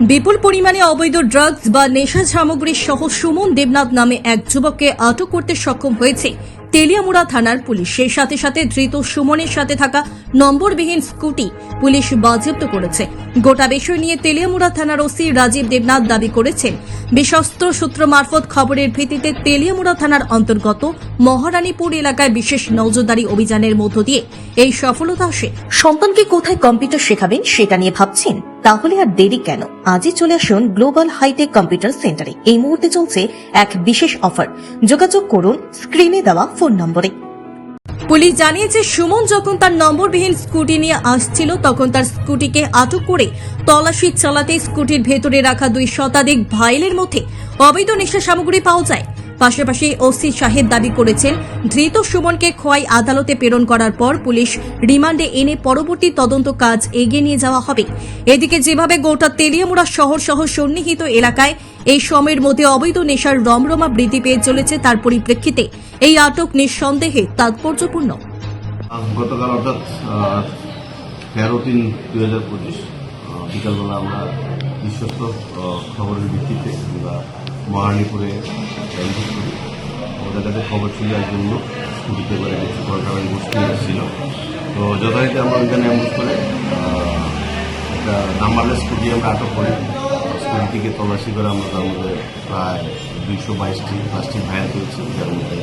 বিপুল পরিমাণে অবৈধ ড্রাগস বা নেশা সামগ্রী সহ সুমন দেবনাথ নামে এক যুবককে আটক করতে সক্ষম হয়েছে তেলিয়ামুড়া থানার পুলিশ। সেই সাথে সাথে ধৃত সুমনের সাথে থাকা নম্বরবিহীন স্কুটি পুলিশ বাজেয়াপ্ত করেছে। গোটা বিষয় নিয়ে তেলিয়ামুড়া থানার ওসি রাজীব দেবনাথ দাবি করেছেন, বিশ্বস্ত সূত্র মারফত খবরের ভিত্তিতে তেলিয়ামুড়া থানার অন্তর্গত মহারানীপুর এলাকায় বিশেষ নজরদারি অভিযানের মধ্য দিয়ে এই সফলতা আসে। সন্তানকে কোথায় কম্পিউটার শেখাবেন সেটা নিয়ে ভাবছেন তাহলে আর দেরি কেন? আজই চলে আসুন গ্লোবাল হাইটেক কম্পিউটার সেন্টারে এই মুহূর্তে চলছে এক বিশেষ অফার যোগাযোগ করুন স্ক্রিনে দেওয়া ফোন নম্বরে। পুলিশ জানিয়েছে, সুমন যখন তার নম্বরবিহীন স্কুটি নিয়ে আসছিল, তখন তার স্কুটিকে আটক করে তল্লাশি চালাতে স্কুটির ভেতরে রাখা দুই শতাধিক ভাইলের মধ্যে অবৈধ নেশা সামগ্রী পাওয়া যায়। পাশাপাশি ওসি শাহেদ দাবি করেছেন, ধৃত সুমনকে খোয়াই আদালতে প্রেরণ করার পর পুলিশ রিমান্ডে এনে পরবর্তী তদন্ত কাজ এগিয়ে নিয়ে যাওয়া হবে। এদিকে যেভাবে গোটা তেলিয়ামুড়া শহর সহ সন্নিহিত এলাকায় এই সময়ের মধ্যে অবৈধ নেশার রমরমা বৃদ্ধি পেয়ে চলেছে তার পরিপ্রেক্ষিতে, এই আটক নিঃসন্দেহে তাৎপর্যপূর্ণ। গতকাল অর্থাৎ তেরো তিন দুই হাজার পঁচিশ বিকালবেলা আমরা বিশ্বস্ত খবরের ভিত্তিতে আমরা মহারানীপুরে ক্যাম্পিং করি। আমাদের কাছে খবর ছিল একজন লোক, স্কুটিতে করে কলকাতায় গোষ্ঠী এসেছিল তো যথারীতি আমরা ওইখানে অ্যাম্বুস করে একটা নাম্বারলেস স্কুটি আমরা আটক করি। স্কুটিটিকে তল্লাশি করে আমরা তার মধ্যে প্রায় দুইশো বাইশটি প্লাস্টিক ভাইল পেয়েছি যার মধ্যে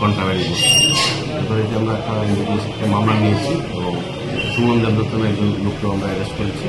কন্ট্রাবারি করছি যথারীতি আমরা একটা মামলা নিয়েছি এবং সুমন দেবদত্ত নামে একজন লোককে আমরা অ্যারেস্ট করেছি।